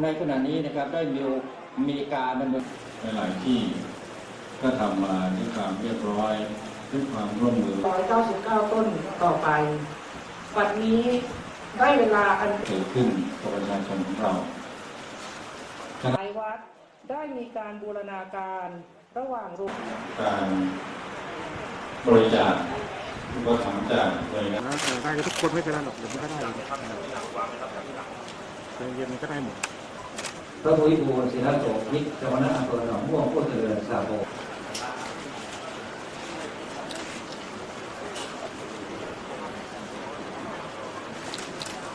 ในขณะนี้นะครับได้มีมีการดำเนินหลายๆที่ก็ทำมาด้วยความเรียบร้อยด้วยความร่วมมือ 199 ต้นต่อไป วันนี้ได้เวลาอันเกิดขึ้นกับประชาชนของเราหลายวัดได้มีการบูรณาการระหว่างโรงการบริจาคอุปถัมภ์จากหน่วยงานนะเออได้กันทุกคนไม่เป็นไรหรอกเดี๋ยวมันก็ได้เองใจเย็นมันก็ได้หมด พระพุทธบูรศิลโสพิษจังหวัดอำเภอหนองม่วงผู้เจริญสาโบ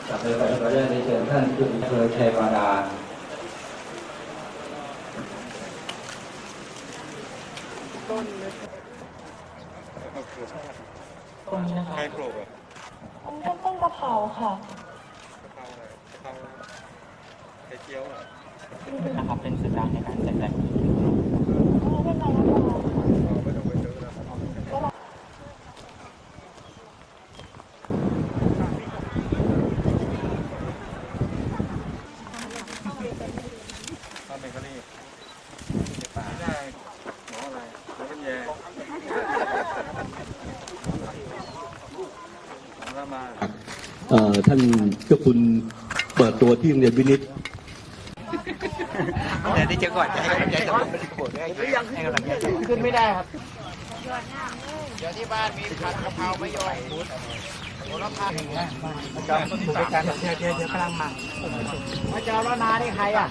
จากไปไปก็ได้เชิญท่านขึ้นอำเภอชัยวาดาต้นเล็กใครโปรกอะอันนี้ต้นกะเพราค่ะกะเพราอะไรกะเพราไข่เจียวอะ นะครับ เป็นสื่อกลางในการแจกแจงไม่เป็นไรนะคะไม่ต้องไปเจอแล้วทำเป็นคดีไม่ได้หมออะไรหมอเป็นแย่หมอละมา เอ่อท่านเจ้าคุณเปิดตัวที่โรงเรียนวินิต เดี๋ยวได้เจอก่อนจะให้กำลังใจกับผมโกรธด้วยให้กำลังใจขึ้นไม่ได้ครับเดี๋ยวที่บ้านมีผัดกะเพราไม่ย่อยโหระพาถูกไปกันเดี๋ยวเดี๋ยวเดี๋ยวกำลังมามาจอแล้วนานี่ใครอะ